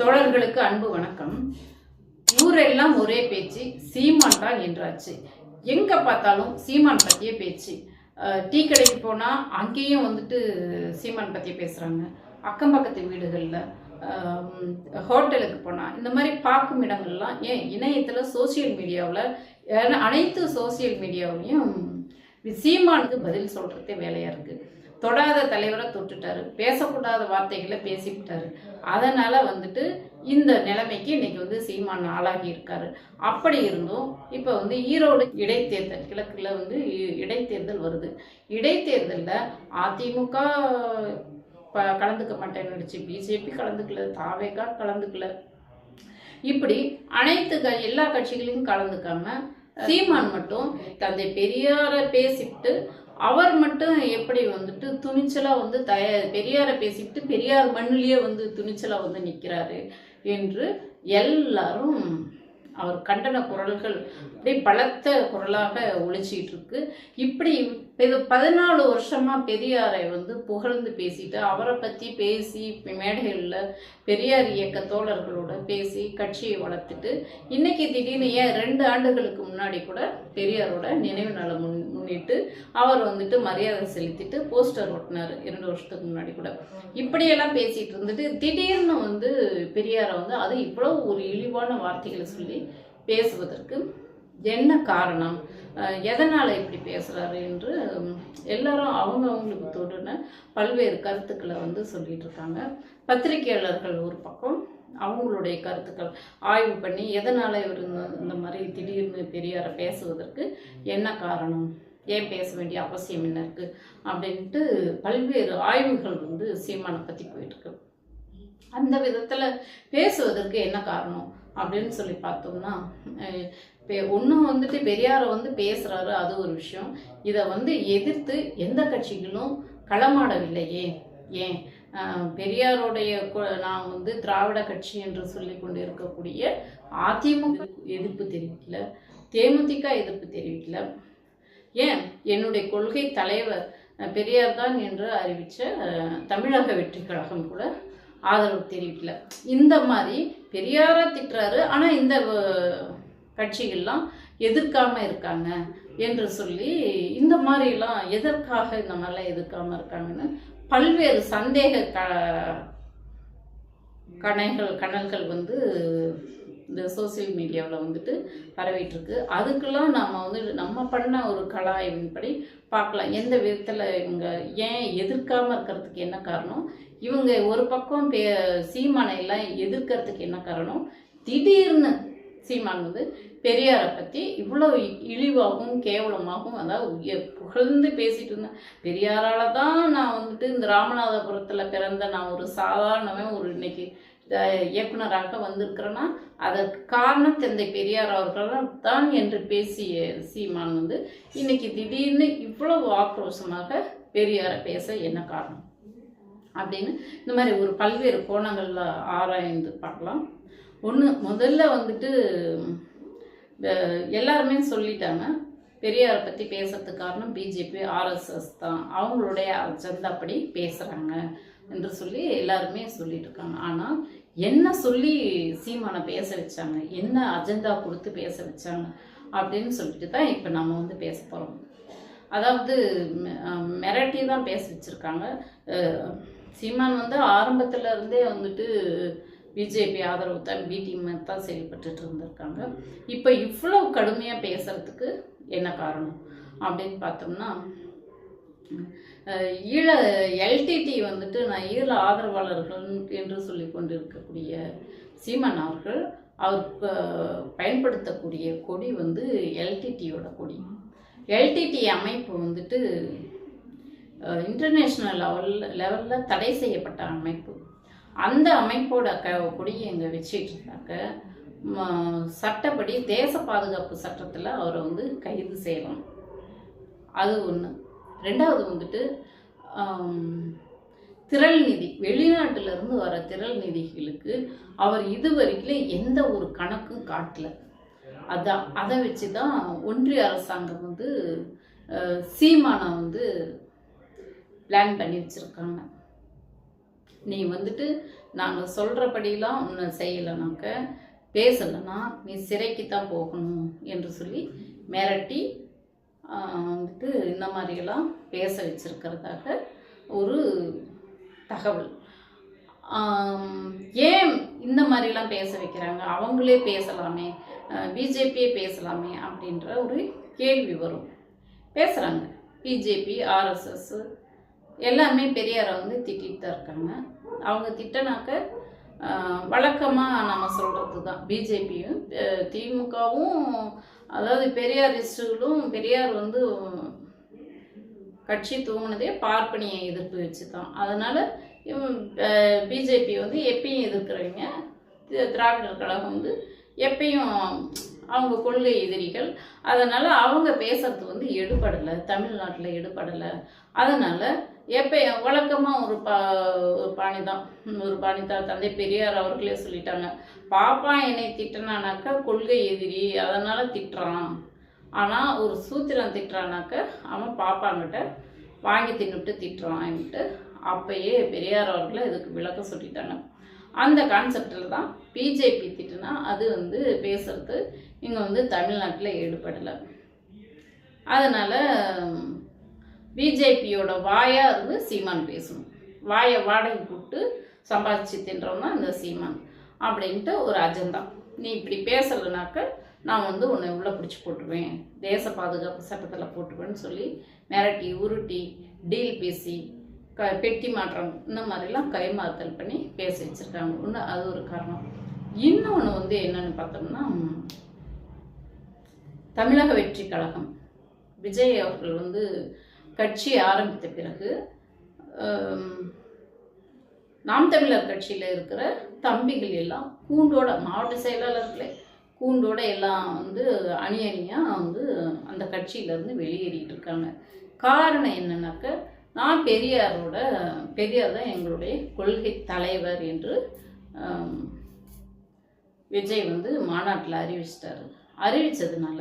தோழர்களுக்கு அன்பு வணக்கம். ஊரெல்லாம் ஒரே பேச்சு சீமான் தான் என்றாச்சு. எங்க பார்த்தாலும் சீமான் பத்தியே பேச்சு. டீ கடைக்கு போனா அங்கேயும் வந்துட்டு சீமான் பத்தி பேசுறாங்க. அக்கம் பக்கத்து வீடுகளில் ஹோட்டலுக்கு போனால் இந்த மாதிரி பார்க்கும் இடங்கள்லாம் ஏன் இணையத்தில் சோசியல் மீடியாவில் அனைத்து சோசியல் மீடியாவிலையும் சீமானுக்கு பதில் சொல்கிறதே வேலையாக இருக்குது தொடாத தலைவரை தொட்டுட்டாரு. பேசக்கூடாத வார்த்தைகளை பேசிவிட்டாரு. அதனால வந்துட்டு இந்த நிலைமைக்கு இன்னைக்கு வந்து சீமான் ஆளாகி இருக்காரு. அப்படி இருந்தும் இப்போ வந்து ஈரோடு இடைத்தேர்தல் கிழக்குல வந்து இ- இடைத்தேர்தல் வருது. இடைத்தேர்தலில் அதிமுக ப கலந்துக்க மாட்டேன்னு நினச்சி பிஜேபி கலந்துக்கல தாவேகா கலந்துக்கல. இப்படி அனைத்து க எல்லா கட்சிகளையும் கலந்துக்காம சீமான் மட்டும் தந்தை பெரியாரை பேசிவிட்டு அவர் மட்டும் எப்படி வந்துட்டு துணிச்சலாக வந்து தய பெரியாரை பேசிக்கிட்டு பெரியார் மண்ணிலேயே வந்து துணிச்சலாக வந்து நிற்கிறாரு என்று எல்லாரும் அவர் கண்டன குரல்கள் அப்படியே பலத்த குரலாக ஒழிச்சிட்டு இருக்கு. இப்படி இது பதினாலு வருஷமா பெரியாரை வந்து புகழ்ந்து பேசிட்டு அவரை பத்தி பேசி மேடைகளில் பெரியார் இயக்க தோழர்களோட பேசி கட்சியை வளர்த்துட்டு இன்னைக்கு திடீர்னு ஏன் ரெண்டு ஆண்டுகளுக்கு முன்னாடி கூட பெரியாரோட நினைவு நாளை முன் முன்னிட்டு அவர் வந்துட்டு மரியாதை செலுத்திட்டு போஸ்டர் ஒட்டினார் இரண்டு வருஷத்துக்கு முன்னாடி கூட. இப்படியெல்லாம் பேசிட்டு இருந்துட்டு திடீர்னு வந்து பெரியாரை வந்து அது இவ்வளவு ஒரு இழிவான வார்த்தைகளை சொல்லி பேசுவதற்கு என்ன காரணம்? எதனால் இப்படி பேசுகிறாரு என்று எல்லாரும் அவங்க அவங்களுக்கு தோன்றின பல்வேறு கருத்துக்களை வந்து சொல்லிட்டு இருக்காங்க. பத்திரிகையாளர்கள் ஒரு பக்கம் அவங்களுடைய கருத்துக்கள் ஆய்வு பண்ணி எதனால் இவர் இந்த மாதிரி திடீர்னு பெரியாரை பேசுவதற்கு என்ன காரணம்? ஏன் பேச வேண்டிய அவசியம் என்ன இருக்கு? அப்படின்ட்டு பல்வேறு ஆய்வுகள் வந்து சீமானை பற்றி போயிட்டுருக்கு அந்த விதத்தில் பேசுவதற்கு என்ன காரணம்? அப்படின்னு சொல்லி பார்த்தோம்னா ஒன்றும் வந்துட்டு பெரியாரை வந்து பேசுகிறாரு அது ஒரு விஷயம். இதை வந்து எதிர்த்து எந்த கட்சிகளும் களமாடவில்லையே. ஏன்? பெரியாருடைய நான் வந்து திராவிட கட்சி என்று சொல்லி கொண்டு இருக்கக்கூடிய அதிமுக எதிர்ப்பு தெரிவிக்கல தேமுதிக எதிர்ப்பு தெரிவிக்கல. ஏன்? என்னுடைய கொள்கை தலைவர் பெரியார் தான் என்று அறிவித்த தமிழக வெற்றி கழகம் கூட ஆதரவு தெரிவிக்கல. இந்த மாதிரி பெரியாராக திட்டுறாரு. ஆனால் இந்த கட்சிகள்லாம் எதிர்க்காமல் இருக்காங்க என்று சொல்லி இந்த மாதிரிலாம் எதற்காக இந்த மாதிரிலாம் எதிர்க்காமல் இருக்காங்கன்னு பல்வேறு சந்தேக க கணைகள் கணல்கள் வந்து இந்த சோசியல் மீடியாவில் வந்துட்டு பரவிட்டுருக்கு. அதுக்கெல்லாம் நாம் வந்து நம்ம பண்ண ஒரு கலாய்வின்படி பார்க்கலாம். எந்த விதத்தில் இவங்க ஏன் எதிர்க்காமல் இருக்கிறதுக்கு என்ன காரணம்? இவங்க ஒரு பக்கம் பே சீமானை எல்லாம் எதிர்க்கிறதுக்கு என்ன காரணம்? திடீர்னு சீமான் வந்து பெரியாரை பற்றி இவ்வளோ இழிவாகவும் கேவலமாகவும் அதாவது புகழ்ந்து பேசிட்டு இருந்தேன் பெரியாரால் தான் நான் வந்துட்டு இந்த ராமநாதபுரத்தில் பிறந்த நான் ஒரு சாதாரணவன் ஒரு இன்னைக்கு இயக்குனராக வந்திருக்கிறேன்னா அதற்கு காரணம் தந்தை பெரியார் அவர்கள் தான் என்று பேசிய சீமான் வந்து இன்னைக்கு திடீர்னு இவ்வளவு ஆக்ரோஷமாக பெரியாரை பேச என்ன காரணம்? அப்படின்னு. இந்த மாதிரி ஒரு பல்வேறு கோணங்களில் ஆராய்ந்து பார்க்கலாம். ஒன்று முதல்ல வந்துட்டு எல்லாருமே சொல்லிட்டாங்க. பெரியாரை பற்றி பேசுறதுக்கு காரணம் பிஜேபி ஆர்எஸ்எஸ் தான். அவங்களுடைய அஜெண்டாப்படி பேசுகிறாங்க என்று சொல்லி எல்லாருமே சொல்லிட்டு இருக்காங்க. ஆனால் என்ன சொல்லி சீமானை பேச வச்சாங்க? என்ன அஜெண்டா கொடுத்து பேச வச்சாங்க? அப்படின்னு சொல்லிட்டு தான் இப்போ நம்ம வந்து பேச போகிறோம் அதாவது ம- மிரட்டி தான் பேச வச்சுருக்காங்க. சீமான் வந்து ஆரம்பத்துல இருந்தே வந்துட்டு பிஜேபி ஆதரவு தான் பிடிஎம் தான் செயல்பட்டு இருந்திருக்காங்க. இப்போ இவ்வளோ கடுமையாக பேசுறதுக்கு என்ன காரணம் அப்படின்னு பார்த்தோம்னா ஈழ எல்டிடி வந்துட்டு நான் ஈழ ஆதரவாளர்கள் என்று சொல்லி கொண்டு இருக்கக்கூடிய சீமான் அவர்கள் அவர் பயன்படுத்தக்கூடிய கொடி வந்து எல்டிடியோட கொடி. எல்டிடி அமைப்பு வந்துட்டு இன்டர்நேஷ்னல் லெவலில் லெவலில் தடை செய்யப்பட்ட அமைப்பு. அந்த அமைப்போட க கொடியை இங்கே வச்சுட்டு இருந்தாக்க ம- சட்டப்படி தேச பாதுகாப்பு சட்டத்தில் அவரை வந்து கைது செய்யலாம் அது ஒன்று ரெண்டாவது வந்துட்டு திரள் நிதி வெளிநாட்டிலிருந்து வர திரள் நிதிகளுக்கு அவர் இதுவரைக்கும் எந்த ஒரு கணக்கும் காட்டல. அதான் அதை வச்சு தான் ஒன்றிய அரசாங்கம் வந்து சீமானை வந்து பிளான் பண்ணி வச்சுருக்காங்க. நீ வந்துட்டு நாங்கள் சொல்கிறபடிலாம் ஒன்று செய்யலைனாக்க பேசலைன்னா நீ சிறைக்கு தான் போகணும் என்று சொல்லி மிரட்டி வந்துட்டு இந்த மாதிரியெல்லாம் பேச வச்சுருக்கிறதாக ஒரு தகவல். ஏன் இந்த மாதிரிலாம் பேச வைக்கிறாங்க? அவங்களே பேசலாமே பிஜேபியே பேசலாமே அப்படின்ற ஒரு கேள்வி வரும். பேசுகிறாங்க பிஜேபி ஆர்எஸ்எஸ் எல்லாமே பெரியாரை வந்து திட்டிகிட்டு தான் இருக்காங்க. அவங்க திட்டனாக்க வழக்கமாக நம்ம சொல்கிறது தான் பிஜேபியும் திமுகவும் அதாவது பெரியாரிஸ்டுகளும் பெரியார் வந்து கட்சி தூங்கினதே பார்ப்பனியை எதிர்ப்பு வச்சு தான் அதனால் பிஜேபி வந்து எப்பயும் எதிர்க்கிறவங்க திராவிடர் கழகம் வந்து எப்பயும் அவங்க கொள்கை எதிரிகள். அதனால் அவங்க பேசுறது வந்து எடுபடலை தமிழ்நாட்டில் எடுபடலை. அதனால் எப்போ வழக்கமாக ஒரு பா ஒரு பாணி தான் ஒரு பாணி தான் தந்தை பெரியார் அவர்களே சொல்லிட்டாங்க. பாப்பா என்னை திட்டினானாக்கா கொள்கை எதிரி அதனால் திட்டுறான். ஆனால் ஒரு சூத்திரம் திட்டுறானாக்க அவன் பாப்பாங்கிட்ட வாங்கி தின்னுட்டு திட்டுறான்ட்டு அப்பயே பெரியார் அவர்களை இதுக்கு விளக்கம் சொல்லிட்டாங்க. அந்த கான்செப்டில் தான் பிஜேபி திட்டுனா அது வந்து பேசுறது இங்கே வந்து தமிழ்நாட்டில் ஈடுபடலை. அதனால் பிஜேபியோட வாயாக இருந்து சீமான் பேசணும். வாயை வாடகை கூப்பிட்டு சம்பாதிச்சு தின்றோம்னா இந்த சீமான் அப்படின்ட்டு ஒரு அஜெண்டா நீ இப்படி பேசலைனாக்க நான் வந்து உன்னை உள்ளே பிடிச்சி போட்டுருவேன். தேச பாதுகாப்பு சட்டத்தில் போட்டுருவேன்னு சொல்லி மிரட்டி உருட்டி டீல் பேசி க பெட்டி மாற்றம் இந்த மாதிரிலாம் கைமாறுதல் பண்ணி பேச வச்சுருக்காங்க. ஒன்று அது ஒரு காரணம். இன்னொன்று வந்து என்னென்னு பார்த்தோம்னா தமிழக வெற்றி கழகம். விஜய் அவர்கள் வந்து கட்சி ஆரம்பித்த பிறகு நாம் தமிழர் கட்சியில் இருக்கிற தம்பிகள் எல்லாம் கூண்டோட மாவட்ட செயலாளர்களே கூண்டோட எல்லாம் வந்து அணி அணியாக வந்து அந்த கட்சியிலேருந்து வெளியேறிட்டு இருக்காங்க. காரணம் என்னன்னாக்க நான் பெரியாரோட பெரியார் தான் எங்களுடைய கொள்கை தலைவர் என்று விஜய் வந்து மாநாட்டில் அறிவிச்சிட்டாரு. அறிவித்ததுனால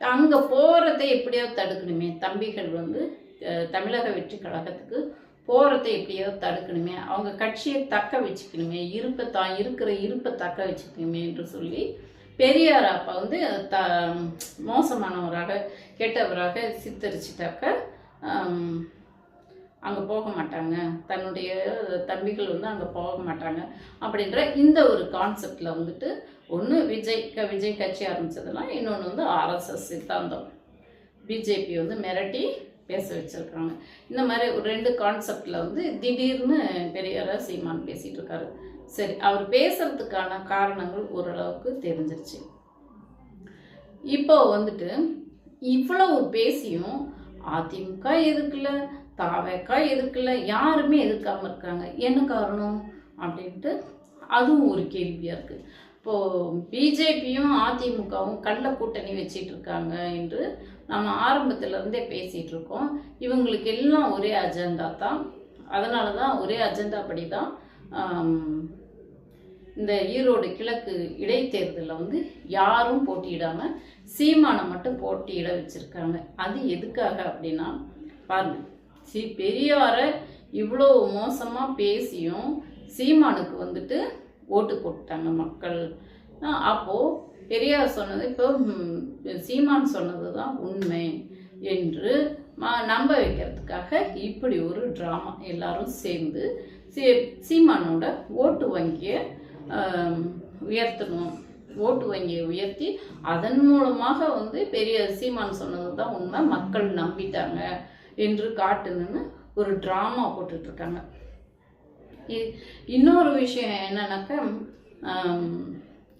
அங்கே போகிறத எப்படியாவது தடுக்கணுமே. தம்பிகள் வந்து தமிழக வெற்றி கழகத்துக்கு போகிறத எப்படியாவது தடுக்கணுமே. அவங்க கட்சியை தக்க வச்சுக்கணுமே. இருப்பை தான் இருக்கிற இருப்பை தக்க வச்சுக்கணுமே என்று சொல்லி பெரியார் அப்பா வந்து த மோசமானவராக கெட்டவராக சித்தரிச்சிட்டாக்க அங்கே போக மாட்டாங்க. தன்னுடைய தம்பிகள் வந்து அங்கே போக மாட்டாங்க அப்படின்ற இந்த ஒரு கான்செப்டில் வந்துட்டு ஒன்று விஜய் க- விஜய் கட்சி ஆரம்பிச்சதுலாம் இன்னொன்று வந்து ஆர்எஸ்எஸ் சித்தாந்தம். பிஜேபி வந்து மிரட்டி பேச வச்சிருக்காங்க இந்த மாதிரி ஒரு ரெண்டு கான்செப்டில் வந்து திடீர்னு பெரியார சீமான் பேசிகிட்டு இருக்காரு. சரி அவர் பேசுறதுக்கான காரணங்கள் ஓரளவுக்கு தெரிஞ்சிருச்சு. இப்போ வந்துட்டு இவ்வளவு பேசியும் அதிமுக எதுக்குல தாவேக்கா எதுக்குல யாருமே எதிர்க்காமல் இருக்காங்க. என்ன காரணம்? அப்படின்ட்டு அதுவும் ஒரு கேள்வியாக இருக்குது இப்போது பிஜேபியும் அதிமுகவும் கள்ள கூட்டணி வச்சிட்டு இருக்காங்க என்று நம்ம ஆரம்பத்துல இருந்தே பேசிகிட்டு இருக்கோம். இவங்களுக்கு எல்லாம் ஒரே அஜெண்டா தான். அதனால தான் ஒரே அஜெண்டா படி தான் இந்த ஈரோடு கிழக்கு இடைத்தேர்தலில் வந்து யாரும் போட்டியிடாமல் சீமானை மட்டும் போட்டியிட வச்சுருக்காங்க. அது எதுக்காக அப்படின்னா பாருங்க சி பெரியாரை இவ்வளோ மோசமாக பேசியும் சீமானுக்கு வந்துட்டு ஓட்டு போட்டாங்க மக்கள். அப்போது பெரியார் சொன்னது இப்போ சீமான் சொன்னது தான் உண்மை என்று நம்ப வைக்கிறதுக்காக இப்படி ஒரு ட்ராமா எல்லாரும் சேர்ந்து சீ சீமானோட ஓட்டு வங்கியை உயர்த்தணும். ஓட்டு வங்கியை உயர்த்தி அதன் மூலமாக வந்து பெரிய சீமான் சொன்னது தான் உண்மை. மக்கள் நம்பிட்டாங்க என்று காட்டணும்னு ஒரு ட்ராமா போட்டுட்ருக்காங்க. இன்னொரு விஷயம் என்னன்னாக்க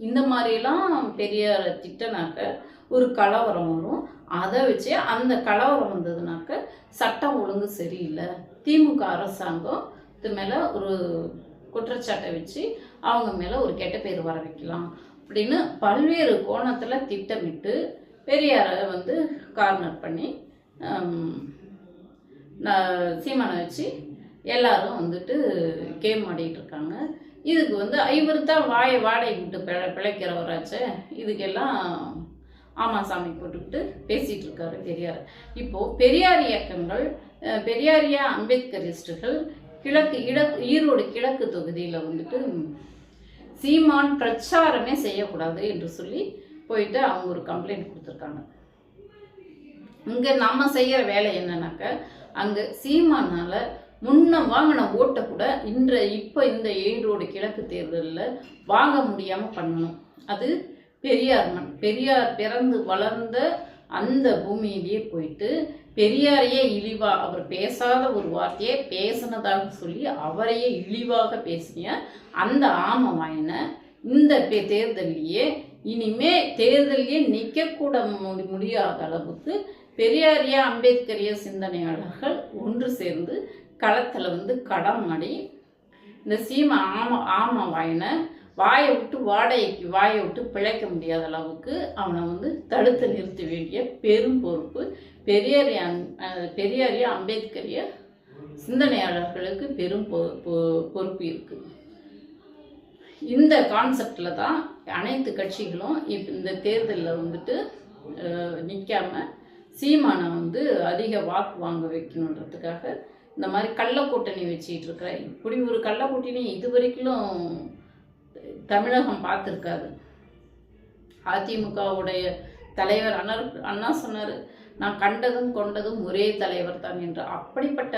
இந்த மாதிரிலாம் பெரிய திட்டனாக்க ஒரு கலவரம் வரும். அதை வச்சு அந்த கலவரம் வந்ததுனாக்க சட்டம் ஒழுங்கு சரியில்லை. திமுக அரசாங்கம் இது மேலே ஒரு குற்றச்சாட்டை வச்சு அவங்க மேலே ஒரு கெட்ட பேர் வர வைக்கலாம் அப்படின்னு பல்வேறு கோணத்தில் திட்டமிட்டு பெரியாரை வந்து கார்னர் பண்ணி நான் சீமானை வச்சு எல்லாரும் வந்துட்டு கேம் ஆடிட்டு இருக்காங்க இதுக்கு வந்து இவர் தான் வாயை வாடகை விட்டு பிழ பிழைக்கிறவராச்சே. இதுக்கெல்லாம் ஆமா சாமி போட்டுக்கிட்டு பேசிகிட்டு இருக்காரு பெரியார். இப்போது பெரியார் இயக்கங்கள் பெரியாரியா அம்பேத்கரிஸ்டுகள் கிழக்கு இடக்கு ஈரோடு கிழக்கு தொகுதியில் வந்துட்டு சீமான் பிரச்சாரமே செய்யக்கூடாது என்று சொல்லி போயிட்டு அவங்க ஒரு கம்ப்ளைண்ட் கொடுத்துருக்காங்க. இங்கே நம்ம செய்கிற வேலை என்னன்னாக்க அங்கே சீமானால் முன்ன வாங்கின ஓட்டை கூட இன்ற இப்போ இந்த ஈரோடு கிழக்கு தேர்தலில் வாங்க முடியாமல் பண்ணணும். அது பெரியார் மண். பெரியார் பிறந்து வளர்ந்த அந்த பூமியிலேயே போயிட்டு பெரியாரையே இழிவா அவர் பேசாத ஒரு வார்த்தையை பேசினதாக சொல்லி அவரையே இழிவாக பேசிய அந்த ஆம வாயினை இந்த பே- தேர்தல்லையே இனிமே தேர்தலையே நிற்கக்கூட முடி- முடியாத அளவுக்கு பெரியாரிய அம்பேத்கரிய சிந்தனையாளர்கள் ஒன்று சேர்ந்து களத்தில் வந்து கடமாடி இந்த சீமை ஆம ஆம வாயினை வாயை விட்டு வாடகைக்கு வாயை விட்டு பிழைக்க முடியாத அளவுக்கு அவனை வந்து தடுத்து நிறுத்த வேண்டிய பெரும் பொறுப்பு. பெரியாரி பெரியாரிய அம்பேத்கரிய சிந்தனையாளர்களுக்கு பெரும் பொ- பொறுப்பு இருக்குது இந்த கான்செப்டில் தான் அனைத்து கட்சிகளும் இப்போ இந்த தேர்தலில் வந்துட்டு நிற்காம சீமானை வந்து அதிக வாக்கு வாங்க வைக்கணுன்றதுக்காக இந்த மாதிரி கள்ள கூட்டணி வச்சிட்டு இருக்கிற இப்படி ஒரு கள்ள கூட்டணி இது வரைக்கும் தமிழகம் பார்த்துருக்காது. அதிமுகவுடைய தலைவர் அண்ணா அண்ணா சொன்னார் நான் கண்டதும் கொண்டதும் ஒரே தலைவர் தான் என்று. அப்படிப்பட்ட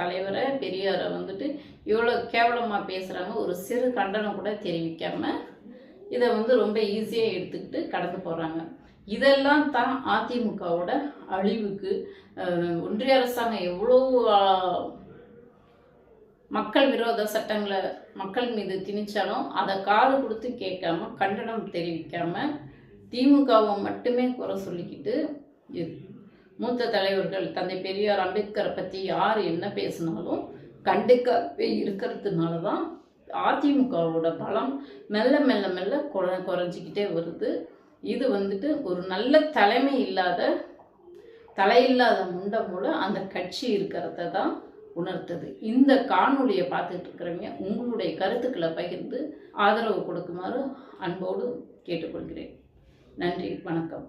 தலைவரை பெரியாரை வந்துட்டு இவ்வளோ கேவலமாக பேசுகிறாங்க ஒரு சிறு கண்டனம் கூட தெரிவிக்காமல் இதை வந்து ரொம்ப ஈஸியாக எடுத்துக்கிட்டு கடந்து போகிறாங்க இதெல்லாம் தான் அதிமுகவோட அழிவுக்கு ஒன்றிய அரசாங்கம் எவ்வளோ மக்கள் விரோத சட்டங்களை மக்கள் மீது திணிச்சாலும் அதை காது கொடுத்து கேட்காம கண்டனம் தெரிவிக்காம திமுகவை மட்டுமே குறை சொல்லிக்கிட்டு மூத்த தலைவர்கள் தந்தை பெரியார் அம்பேத்கரை பற்றி யார் என்ன பேசினாலும் கண்டுக்கவே இருக்கிறதுனால தான் அதிமுகவோட பலம் மெல்ல மெல்ல மெல்ல குறை குறைஞ்சிக்கிட்டே வருது. இது வந்துட்டு ஒரு நல்ல தலைமை இல்லாத தலையில்லாத முண்டமோடு அந்த கட்சி இருக்கிறத தான் உணர்த்தது. இந்த காணொலியை பார்த்துட்டு இருக்கிறவங்க உங்களுடைய கருத்துக்களை பகிர்ந்து ஆதரவு கொடுக்குமாறு அன்போடு கேட்டுக்கொள்கிறேன். நன்றி வணக்கம்.